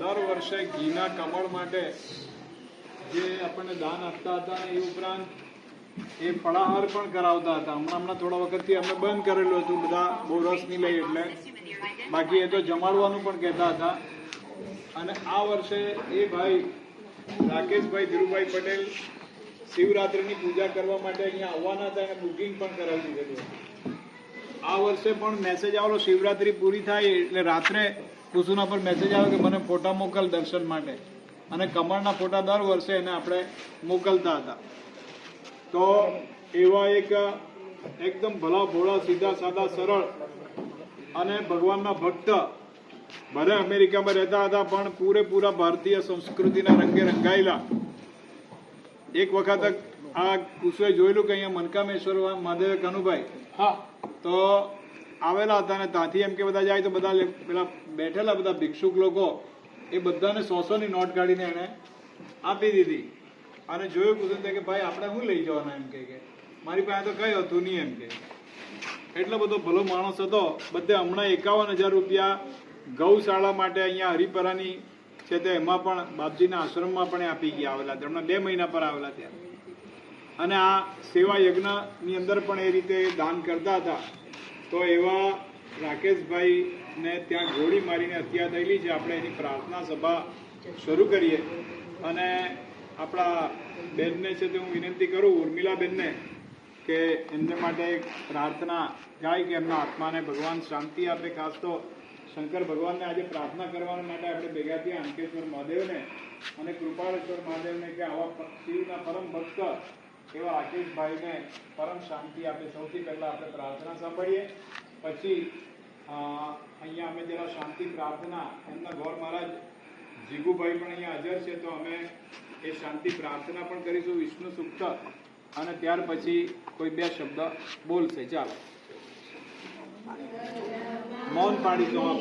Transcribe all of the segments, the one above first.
દર વર્ષે ઘીના કમળ માટે જે આપણને દાન આપતા હતા એ ઉપરાંત એ ફળાહાર પણ કરાવતા હતા. હમણાં હમણાં થોડા વખતથી અમે બંધ કરેલું હતું. બધા બહુ રસ નહીં લઈ એટલે. બાકી એ તો જમાડવાનું પણ કહેતા હતા. અને આ વર્ષે એ ભાઈ, રાકેશભાઈ ધીરુભાઈ પટેલ શિવરાત્રિની પૂજા કરવા માટે અહીંયા આવવાના હતા. અને બુકિંગ પણ કરાવી દીધેલું આ વર્ષે પણ મેસેજ આવેલો, શિવરાત્રી પૂરી થાય એટલે રાત્રે કુસુના પર મેસેજ આવ્યો કે મને ફોટા મોકલ દર્શન માટે. અને કમળના ફોટા દર વર્ષે એને આપણે મોકલતા હતા. તો એવા એક એકદમ ભલા ભોળા સીધા સાદા સરળ અને ભગવાનના ભક્ત ભલે અમેરિકામાં રહેતા હતા પણ પૂરેપૂરા ભારતીય સંસ્કૃતિના રંગે રંગાયેલા. એક વખત આ કુશુએ જોયેલું કે અહીંયા મનકામેશ્વર મહાદેવ કનુભાઈ. હા. તો આવેલા હતા અને ત્યાંથી એમ કે બધા જાય તો બધા પેલા બેઠેલા બધા ભિક્ષુક લોકો એ બધાને સો સો ની નોટ કાઢીને એને આપી દીધી. અને જોયું કુસુમ કે ભાઈ, આપણે શું લઈ જવાના એમ કે મારી પાસે તો કઈ હતું નહીં એમ કે. એટલો બધો ભલો માણસ હતો. બધે હમણાં એકાવન હજાર રૂપિયા ગૌશાળા માટે અહીંયા હરિપરાની છે તે એમાં પણ બાપજીના આશ્રમમાં પણ આપી ગયા આવેલા હતા. હમણાં બે મહિના પર આવેલા ત્યાં. અને આ સેવા યજ્ઞની અંદર પણ એ રીતે દાન કરતા હતા. તો એવા રાકેશભાઈને ત્યાં ગોળી મારીને હત્યા થયેલી છે. આપણે એની પ્રાર્થના સભા શરૂ કરીએ. અને આપણા બેનને છે તે હું વિનંતી કરું, ઉર્મિલાબેનને, કે એમને માટે એક પ્રાર્થના ગાય કે એમના આત્માને ભગવાન શાંતિ આપે. ખાસ તો શંકર ભગવાનને આજે પ્રાર્થના કરવા માટે આપણે ભેગા થયા અંકેશ્વર મહાદેવને અને કૃપાળેશ્વર મહાદેવને કે આવા શિવના પરમ ભક્ત એવા રાકેશભાઈને પરમ શાંતિ આપે. સૌથી પહેલા આપણે પ્રાર્થના સાંભળીએ. પછી અહીંયા અમે જરા શાંતિ પ્રાર્થના, એમના ગોર મહારાજ જીગુભાઈ પણ અહીંયા હાજર છે, તો અમે એ શાંતિ પ્રાર્થના પણ કરીશું, વિષ્ણુ સુક્ત. અને ત્યાર પછી કોઈ બે શબ્દ બોલશે. ચાલો. મૌન પાડીશું આપ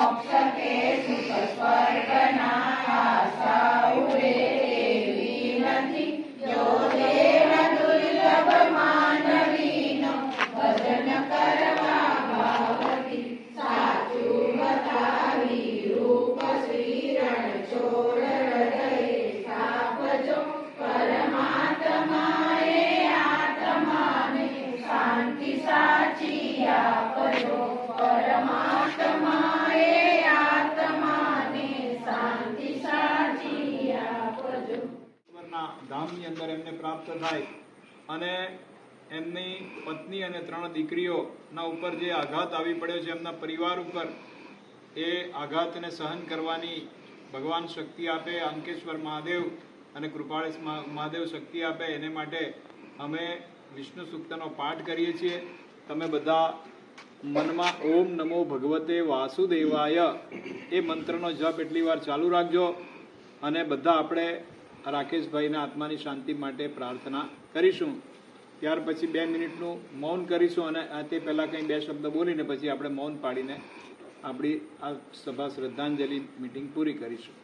ઈશ્વરના પ્રાપ્ત થાય. અને એમની પત્ની અને ત્રણ દીકરીઓના ઉપર જે આઘાત આવી પડ્યો છે, એમના પરિવાર ઉપર, એ આઘાતને સહન કરવાની ભગવાન શક્તિ આપે અંકેશ્વર મહાદેવ અને કૃપાળેશ મહાદેવ શક્તિ આપે, એને માટે અમે વિષ્ણુ સૂક્તનો પાઠ કરીએ છીએ. તમે બધા મનમાં ઓમ નમો ભગવતે વાસુદેવાય. એ મંત્રનો જપ એટલી વાર ચાલુ રાખજો. અને બધા આપણે રાકેશભાઈના આત્માની શાંતિ માટે પ્રાર્થના કરીશું. ત્યાર પછી બે મિનિટનું મૌન કરીશું અને તે પહેલાં કંઈ બે શબ્દ બોલીને પછી આપણે મૌન પાડીને આપણી આ સભા શ્રદ્ધાંજલિ મિટિંગ પૂરી કરીશું.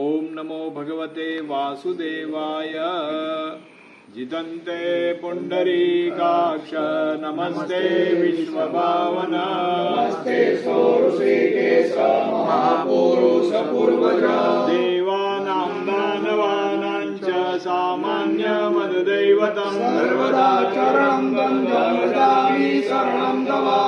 ઓમ નમો ભગવતે વાસુદેવાય. જીતંતે પુંડરીકાક્ષ. નમસ્તે વિશ્વભાવન. નમસ્તે દેવાનાં દાનવાનાં सामान्य मददैवतं सर्वदा चरणं गङ्गामि शरणं तवा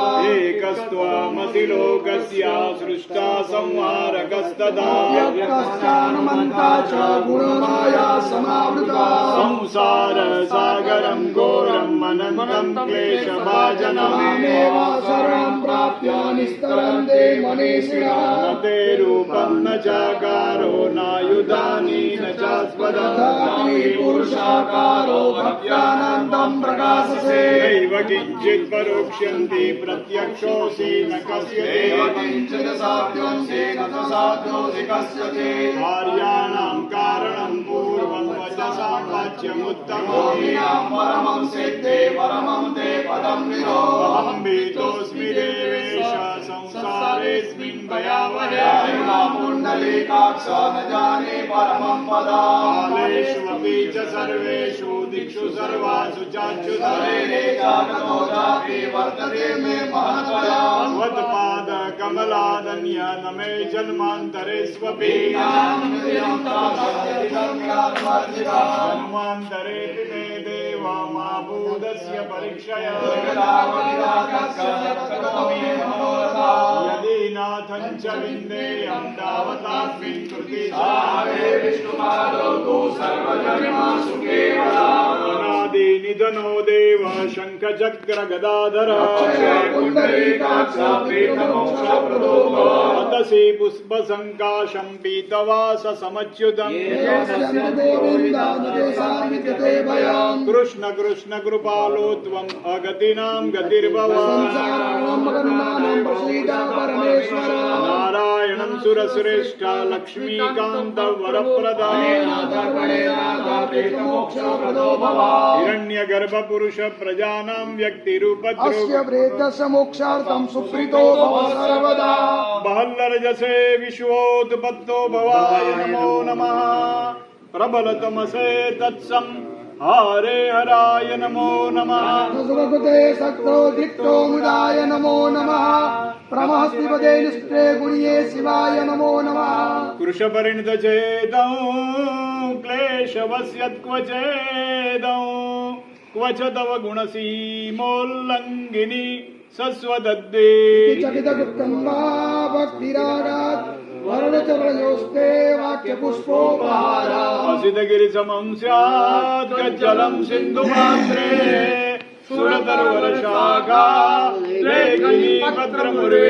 लोकस्य सृष्टा संहारकस्तदा व्यक्तश्चानुमन्ता च गुणमाया समावृता संसारसागरं घोरम् अनन्तं क्लेशभाजनम् मामेव शरणं प्राप्य निस्तरन्ते मनीषिणः न ते रूपं न चाकारो नायुधानि न चास्पदम् तथापि पुरुषाकारो भक्त्यानन्दं प्रकाशसे नैव किञ्चित् परोक्ष्यन्ति प्रत्यक्षोऽसि न कस्यते एव किञ्चित् साध्यंसि न च साध्योऽसि कस्यते कार्याणां कारणं पूर्वं वचसा वाच्यमुत्तमम् योगिनां परमं सिद्धे परमं ते पदं विदो अहं भीतोऽस्मि देवेश संसारेऽस्मिन् भयावहे महिमा पुण्डलीकाक्ष न जाने परमं पदा कालेष्वपि च सर्वेषु दिक्षु सर्वासु चाच्युत हरे जागतो जापि वर्तते मे महत्त्वया त्वत्पादकमलादन्य न मे जन्मान्तरेष्वपि जन्मान्तरेऽपि मे देव मा भूतस्य परीक्षया यदि नाथं च विन्देयं तावतास्मिन् कृति अनादिनिधनो देव शङ्खचक्रगदाधर अतसि पुष्पसङ्काशं पीतवास समच्युतम् कृष्ण कृष्ण कृपालो त्वम् अगतीनां गतिर्भवान् नारायणं सुरश्रेष्ठ लक्ष्मीकान्त वरप्रदाय हिरण्यगर्भपुरुष प्रजानां अस्य व्यक्तिरूपद्रुव प्रेतस्य मोक्षार्थं सुप्रीतो भव सर्वदा बहल्लरजसे विश्वोत्पत्तो भवाय नमो नमः प्रबलतमसे तत्सं हरे हराय नमो नमः। सक्तो दिक्तो मुदाय नमो नमः। प्रमहस्तिपदे निष्ठे गुणिये शिवाय नमो नमः। कृशपरिणतचेदौ क्लेशवस्य क्वचेदौ क्व च तव गुणसीमोल्लङ्घिनि सस्वदद्दे चकितकृतं वा भक्तिरागात् वरणचरणयोस्ते वाक्यपुष्पोपहारा असितगिरिसमं स्यात् गज्जलं सिन्धुमात्रे सुरतरुवरशाखा लेखिनी भद्रमुरे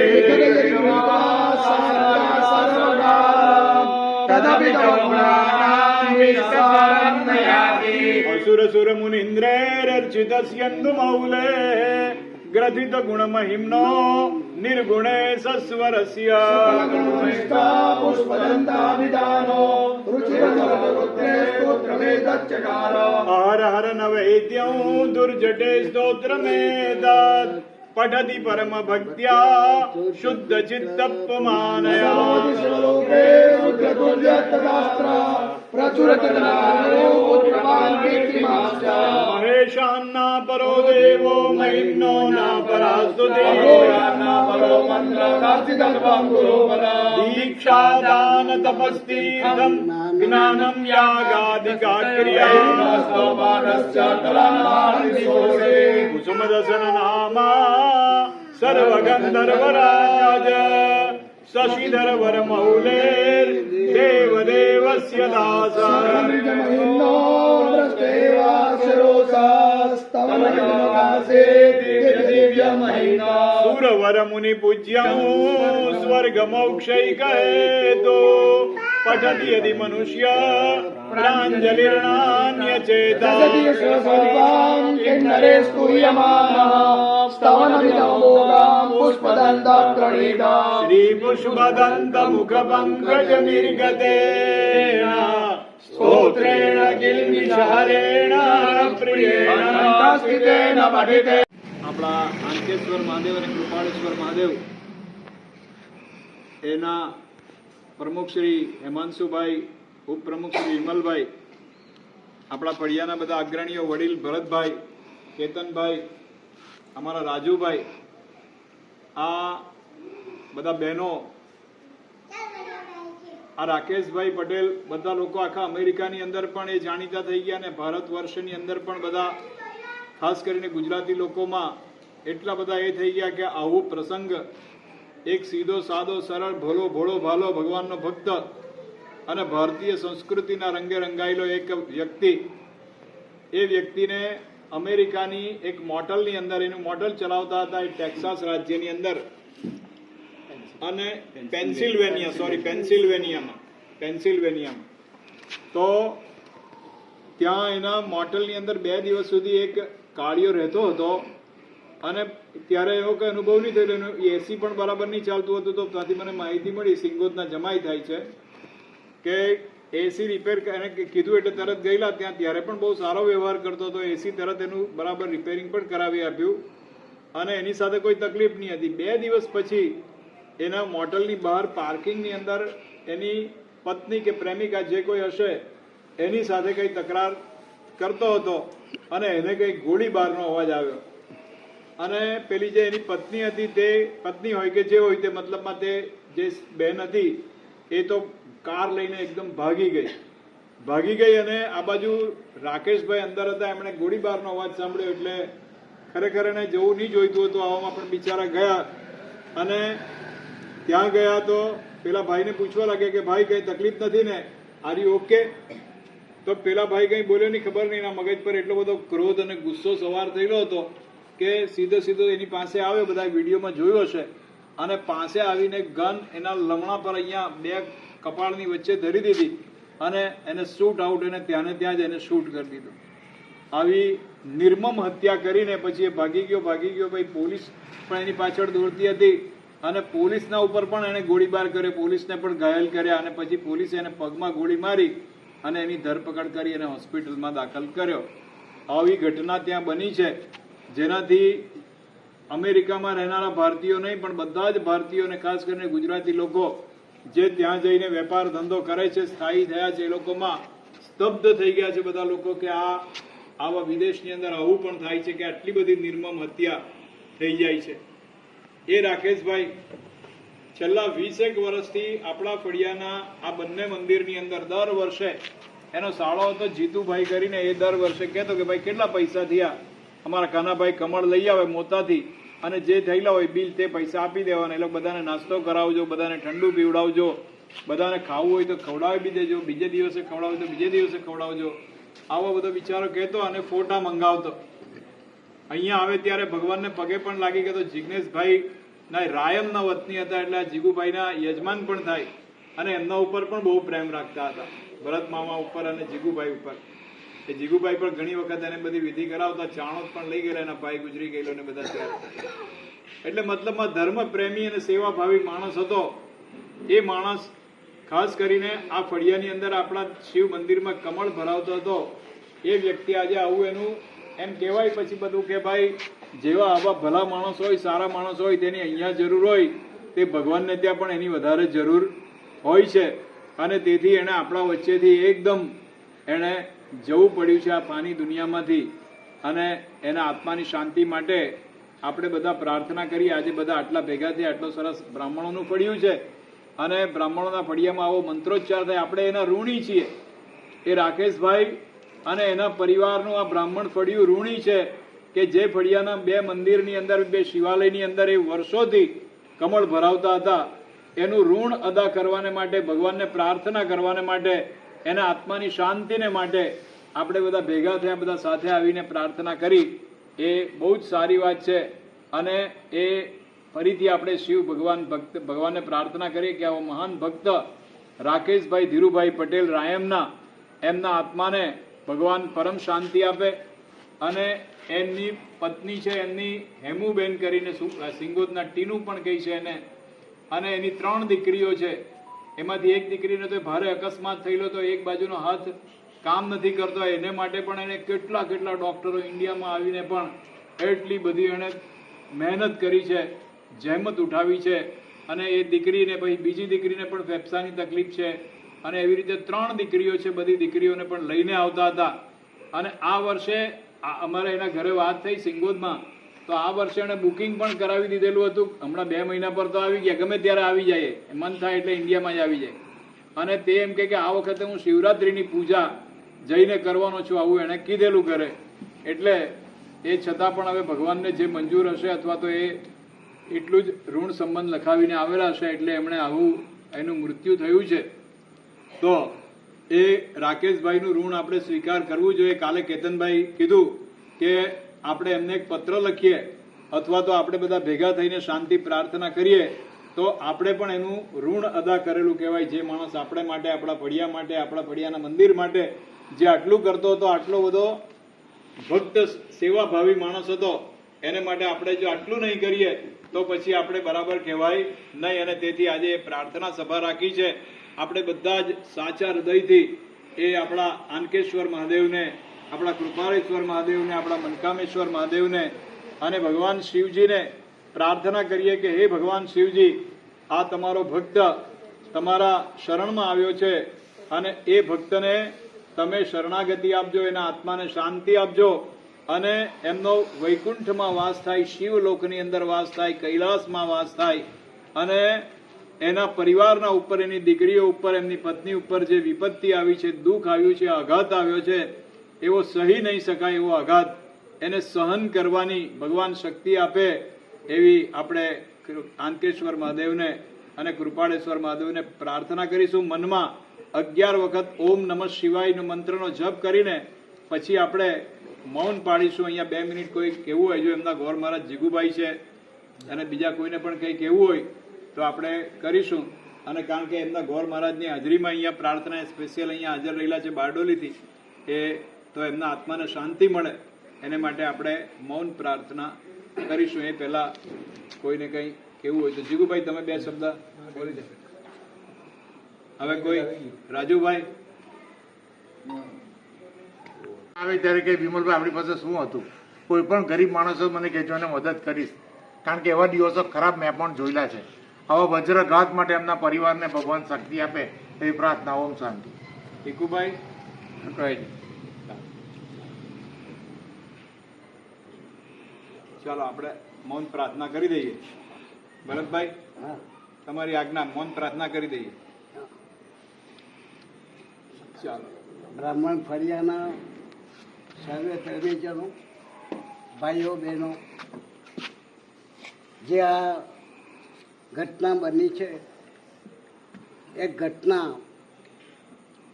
तदपि तव गुणानां विस्तारन्नयाति असुरसुरमुनीन्द्रैरर्चितस्यन्दुमौले ग्रथितगुणमहिम्नो निर्गुणेश स्वरस्य पुष्पदन्ताभिधानो रुचिरसरपुत्रेस्तोत्रमेतच्चकार हर हर नवैद्यं दुर्जटे स्तोत्रमेतत् पठति परम भक्त्या शुद्ध चित्तपमानया શિવલોકે શુદ્ધતુલ્યતદાસ્ત્ર પ્રચુરતનાનો પુત્રવાન કીર્તિમાશ્ચ મહેશાન્ના પરો દેવો મહિમ્નો ના પરાસ્તુતે અહોયાના પરો મંત્ર કાર્તિકત્વં ગુરો પરા દીક્ષાદાન તપસ્તીર્થમ જ્ઞાનમ યાગાદિકા ક્રિયા पठति यदि मनुष्य प्राञ्जलिर्णान्यचेतारे स्तूयमानः स्तवनमिदम्बोगाम् पुष्पदन्तप्रणीता श्रीपुष्पदन्तमुखपङ्कजनिर्गते स्तोत्रेण किल्मिषहरेण प्रियेण स्थितेन पठिते। આપણા અંકેશ્વર મહાદેવ અને કૃપાળેશ્વર મહાદેવ એના પ્રમુખ શ્રી હેમાંશુભાઈ, ઉપપ્રમુખ શ્રી વિમલભાઈ આપણા ફળિયાના બધા અગ્રણીઓ વડીલ ભરતભાઈ, કેતનભાઈ, અમારા રાજુભાઈ, આ બધા બહેનો, આ રાકેશભાઈ પટેલ, બધા લોકો આખા અમેરિકાની અંદર પણ એ જાણીતા થઈ ગયા અને ભારત વર્ષની અંદર પણ બધા, ખાસ કરીને ગુજરાતી લોકોમાં એટલા બધા એ થઈ ગયા કે આવું પ્રસંગ એક સીધો, સાદો, સરળ, ભોલો, ભોળો, ભાલો ભગવાનનો ભક્ત અને ભારતીય સંસ્કૃતિના રંગે રંગાયેલો એક વ્યક્તિ. એ વ્યક્તિને અમેરિકાની એક મોટલની અંદર, એનું મોટલ ચલાવતા હતા એ ટેક્સાસ રાજ્યની અંદર. અને પેન્સિલ્વેનિયા, સોરી, પેન્સિલ્વેનિયામાં પેન્સિલ્વેનિયામાં. તો ત્યાં એના મોટલની અંદર બે દિવસ સુધી એક કાળિયો રહેતો હતો. અને ત્યારે એવો કંઈ અનુભવ નહીં થયેલો એનું એસી પણ બરાબર નહીં ચાલતું હતું, તો ત્યાંથી મને માહિતી મળી, સિંગોદના જમાઈ થાય છે, કે એસી રિપેર એને કીધું એટલે તરત ગયેલા ત્યાં, ત્યારે પણ બહુ સારો વ્યવહાર કરતો હતો, એસી તરત એનું બરાબર રિપેરિંગ પણ કરાવી આપ્યું, અને એની સાથે કોઈ તકલીફ નહીં હતી. બે દિવસ પછી એના મોટલની બહાર પાર્કિંગની અંદર એની પત્ની કે પ્રેમિકા જે કોઈ હશે, એની સાથે કંઈ તકરાર કરતો હતો, અને એને કંઈ ગોળીબારનો અવાજ આવ્યો. અને પેલી જે એની પત્ની હતી તે પત્ની હોય કે જે હોય તે મતલબમાં તે જે બહેન હતી, એ તો કાર લઈને એકદમ ભાગી ગઈ. ભાગી ગઈ અને આ બાજુ રાકેશભાઈ અંદર હતા, એમણે ગોળીબારનો અવાજ સાંભળ્યો એટલે ખરેખર એને જવું નહીં જોઈતું હતું, આવામાં પણ બિચારા ગયા અને ત્યાં ગયા તો પેલા ભાઈને પૂછવા લાગે કે, ભાઈ, કઈ તકલીફ નથી ને? આર ઓકે તો પેલા ભાઈ કઈ બોલ્યો નહીં, ખબર નહીં, એના મગજ પર એટલો બધો ક્રોધ અને ગુસ્સો સવાર થયેલો હતો. કે સીધો સીધો એની પાસે આવ્યો બધા વિડીયોમાં જોયો હશે અને પાસે આવીને ગન એના લમણા પર અહીંયા બે કપાળની વચ્ચે ધરી દીધી અને એને શૂટ આઉટ એને ત્યાંને ત્યાં જ એને શૂટ કરી દીધું. આવી નિર્મમ હત્યા કરીને પછી એ ભાગી ગયો ભાગી ગયો ભાઈ પોલીસ પણ એની પાછળ દોડતી હતી અને પોલીસના ઉપર પણ એણે ગોળીબાર કર્યો, પોલીસને પણ ઘાયલ કર્યા અને પછી પોલીસે એને પગમાં ગોળી મારી અને એની ધરપકડ કરી અને હોસ્પિટલમાં દાખલ કર્યો. આવી ઘટના ત્યાં બની છે. જેનાથી અમેરિકામાં રહેનારા ભારતીયો નહીં, પણ બધા જ ભારતીયોને, ખાસ કરીને ગુજરાતી લોકો, જે ત્યાં જઈને વેપાર ધંધો કરે છે, સ્થાયી થયા છે, એ લોકોમાં સ્તબ્ધ થઈ ગયા છે બધા લોકો કે આ આવા વિદેશની અંદર આવું પણ થાય છે કે આટલી બધી નિર્મમ હત્યા થઈ જાય છે. એ રાકેશભાઈ, છેલ્લા વીસેક વર્ષથી આપણા ફળિયાના આ બંને મંદિરની અંદર દર વર્ષે એનો સાળો હતો જીતુભાઈ કરીને એ દર વર્ષે કહેતો કે ભાઈ કેટલા પૈસા થયા? અમારા કાનાભાઈ કમળ લઈ આવે મોતાથી અને જે થયેલા હોય બિલ તે પૈસા આપી દેવાના. એ લોકો બધાને નાસ્તો કરાવજો, બધાને ઠંડુ પીવડાવજો, બધાને ખાવું હોય તો ખવડાવી બી દેજો, બીજે દિવસે ખવડાવજો બીજે દિવસે ખવડાવજો. આવો બધો વિચારો કહેતો અને ફોટા મંગાવતો. અહીંયા આવે ત્યારે ભગવાનને પગે પણ લાગી ગયો જિજ્ઞેશભાઈ ના રાયમના વતની હતા એટલે જીગુભાઈના યજમાન પણ થાય અને એમના ઉપર પણ બહુ પ્રેમ રાખતા હતા. ભરત મામા ઉપર અને જીગુભાઈ ઉપર. એ જીગુભાઈ પણ ઘણી વખત એને બધી વિધિ કરાવતા, ચાણોદ પણ લઈ ગયેલા એના ભાઈ ગુજરી ગયેલો ને બધા ત્યારે એટલે મતલબમાં ધર્મ, પ્રેમી અને સેવા ભાવી માણસ હતો. એ માણસ ખાસ કરીને આ ફળિયાની અંદર આપણા શિવ મંદિરમાં કમળ ભરાવતો હતો. એ વ્યક્તિ આજે આવું એનું, એમ કહેવાય પછી બધું કે ભાઈ, જેવા આવા ભલા માણસ હોય, સારા માણસ હોય, તેની અહીંયા જરૂર હોય, તે ભગવાનને ત્યાં પણ એની વધારે જરૂર હોય છે. અને તેથી એણે આપણા વચ્ચેથી એકદમ એણે જવું પડ્યું છે આ પાની દુનિયામાંથી અને એના આત્માની શાંતિ માટે આપણે બધા પ્રાર્થના કરીએ. આજે બધા આટલા ભેગા થયા, આટલો સરસ બ્રાહ્મણોનું ફળિયું છે. અને બ્રાહ્મણોના ફળિયામાં આવો મંત્રોચ્ચાર થાય. આપણે એના ઋણી છીએ. એ રાકેશભાઈ અને એના પરિવારનું આ બ્રાહ્મણ ફળિયું ઋણી છે કે જે ફળિયાના બે મંદિરની અંદર, બે શિવાલયની અંદર એ વર્ષોથી કમળ ભરાવતા હતા. એનું ઋણ અદા કરવાને માટે, ભગવાનને પ્રાર્થના કરવાને માટે એના આત્માની શાંતિને માટે આપણે બધા ભેગા થયા, બધા સાથે આવીને પ્રાર્થના કરી. એ બહુ જ સારી વાત છે અને એ ફરીથી આપણે શિવ ભગવાન ભક્ત, ભગવાનને પ્રાર્થના કરીએ કે આવો મહાન ભક્ત રાકેશભાઈ ધીરુભાઈ પટેલ રાયમના, એમના આત્માને ભગવાન પરમ શાંતિ આપે અને એમની પત્ની છે, એમની હેમુબેન કરીને સિંગોદના ટીનું પણ કહી છે એને. અને એની ત્રણ દીકરીઓ છે. એમાંથી એક દીકરીને તો ભારે અકસ્માત થયેલો તો એક બાજુનો હાથ કામ નથી કરતો, એને માટે પણ એને કેટલા કેટલા ડૉક્ટરો ઇન્ડિયામાં આવીને પણ એટલી બધી એણે મહેનત કરી છે, જહેમત ઉઠાવી છે, અને એ દીકરીને પછી બીજી દીકરીને પણ ફેફસાની તકલીફ છે, અને એવી રીતે ત્રણ દીકરીઓ છે, બધી દીકરીઓને પણ લઈને આવતા હતા. અને આ વર્ષે અમારે એના ઘરે વાત થઈ સિંગોદમાં તો આ વર્ષે એણે બુકિંગ પણ કરાવી દીધેલું હતું. હમણાં બે મહિના પર તો આવી ગયા. ગમે ત્યારે આવી જાય. મન થાય એટલે ઇન્ડિયામાં જ આવી જાય. અને તે એમ કે આ વખતે હું શિવરાત્રિની પૂજા જઈને કરવાનો છું. આવું એણે કીધેલું ઘરે. એટલે એ છતાં પણ હવે ભગવાનને જે મંજૂર હશે અથવા તો એ એટલું જ ઋણ સંબંધ લખાવીને આવેલા હશે એટલે એમણે આવું, એનું મૃત્યુ થયું છે. તો એ રાકેશભાઈનું ઋણ આપણે સ્વીકાર કરવું જોઈએ. કાલે કેતનભાઈ કીધું કે આપણે એમને એક પત્ર લખીએ અથવા તો આપણે બધા ભેગા થઈને શાંતિ પ્રાર્થના કરીએ, તો આપણે પણ એનું ઋણ અદા કરેલું કહેવાય. જે માણસ આપણે માટે, આપણા ફળિયા માટે, આપણા ફળિયાના મંદિર માટે જે આટલું કરતો હતો, આટલો બધો ભક્ત સેવાભાવી માણસ હતો, એને માટે આપણે જો આટલું નહીં કરીએ, તો પછી આપણે બરાબર કહેવાય નહીં. અને તેથી આજે પ્રાર્થના સભા રાખી છે. આપણે બધા જ સાચા હૃદયથી એ આપણા આનકેશ્વર મહાદેવને આપણા કૃપાળેશ્વર મહાદેવને, આપણા મનકામેશ્વર મહાદેવને અને ભગવાન શિવજીને પ્રાર્થના કરીએ કે હે ભગવાન શિવજી, આ તમારો ભક્ત તમારા શરણમાં આવ્યો છે અને એ ભક્તને તમે શરણાગતિ આપજો, એના આત્માને શાંતિ આપજો અને એમનો વૈકુંઠમાં વાસ થાય, શિવલોકની અંદર વાસ થાય, કૈલાસમાં વાસ થાય અને એના પરિવારના ઉપર, એની દીકરીઓ ઉપર, એમની પત્ની ઉપર જે વિપત્તિ આવી છે, દુઃખ આવ્યું છે, આઘાત આવ્યો છે એવો સહી નહીં શકાય એવો આઘાત એને સહન કરવાની ભગવાન શક્તિ આપે એવી આપણે આંકેશ્વર મહાદેવને અને કૃપાળેશ્વર મહાદેવને પ્રાર્થના કરીશું મનમાં. અગિયાર વખત ઓમ નમઃ શિવાયનો મંત્રનો જપ કરીને પછી આપણે મૌન પાડીશું અહીંયા બે મિનિટ કોઈ કહેવું હોય, જો એમના ગોર મહારાજ જીગુભાઈ છે અને બીજા કોઈને પણ કંઈ કહેવું હોય, તો આપણે કરીશું. અને કારણ કે એમના ગોર મહારાજની હાજરીમાં અહીંયા પ્રાર્થના સ્પેશિયલ અહીંયા હાજર રહેલા છે બારડોલીથી એ તો એમના આત્માને શાંતિ મળે. એને માટે આપણે મૌન પ્રાર્થના કરીશું. એ પહેલાં કોઈને કંઈ કહેવું હોય તો જીગુભાઈ તમે બે શબ્દ બોલી દે હવે કોઈ? રાજુભાઈ? આવે ત્યારે કે વિમલભાઈ આપણી પાસે શું હતું? કોઈ પણ ગરીબ માણસો મને કહેજો એને મદદ કરીશ. કારણ કે એવા દિવસો ખરાબ મેં પણ જોયેલા છે. આવા વજ્રઘાત માટે એમના પરિવારને ભગવાન શક્તિ આપે એવી પ્રાર્થના ઓમ શાંતિ. ટીકુભાઈ ચાલો આપણે મૌન પ્રાર્થના કરી દઈએ. ભરતભાઈ તમારી આજ્ઞા મૌન પ્રાર્થના કરી દઈએ. ચાલો. બ્રાહ્મણ ફરિયાના સર્વે પ્રવેજનો ભાઈઓ બહેનો જે આ ઘટના બની છે એ ઘટના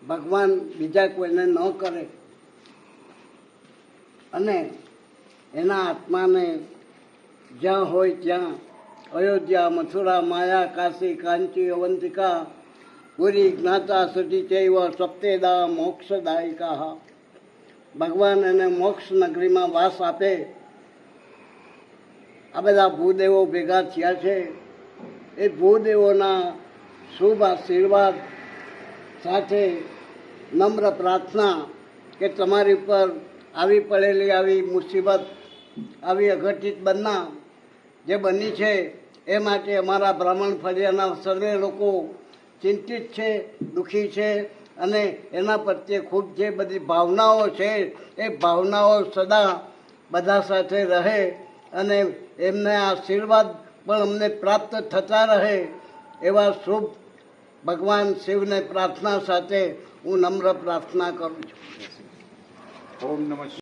ભગવાન બીજા કોઈને ન કરે અને એના આત્માને જ્યાં હોય ત્યાં અયોધ્યા, મથુરા, માયા, કાશી, કાંચી, અવંતિકા, પુરી, જ્ઞાતા સુધી ચૈવ, સપ્તેદા મોક્ષદાયિકા ભગવાન એને મોક્ષ નગરીમાં વાસ આપે. આ બધા ભૂદેવો ભેગા થયા છે. એ ભૂદેવોના શુભ આશીર્વાદ સાથે નમ્ર પ્રાર્થના કે તમારી ઉપર આવી પડેલી આવી મુસીબત આવી અઘટિત બનના જે બની છે, એ માટે અમારા બ્રાહ્મણ ફળિયાના સર્વે લોકો ચિંતિત છે, દુઃખી છે અને એના પ્રત્યે ખૂબ જે બધી ભાવનાઓ છે, એ ભાવનાઓ સદા બધા સાથે રહે અને એમને આશીર્વાદ પણ અમને પ્રાપ્ત થતા રહે એવા શુભ ભગવાન શિવને પ્રાર્થના સાથે હું નમ્ર પ્રાર્થના કરું છું ઓમ નમઃ.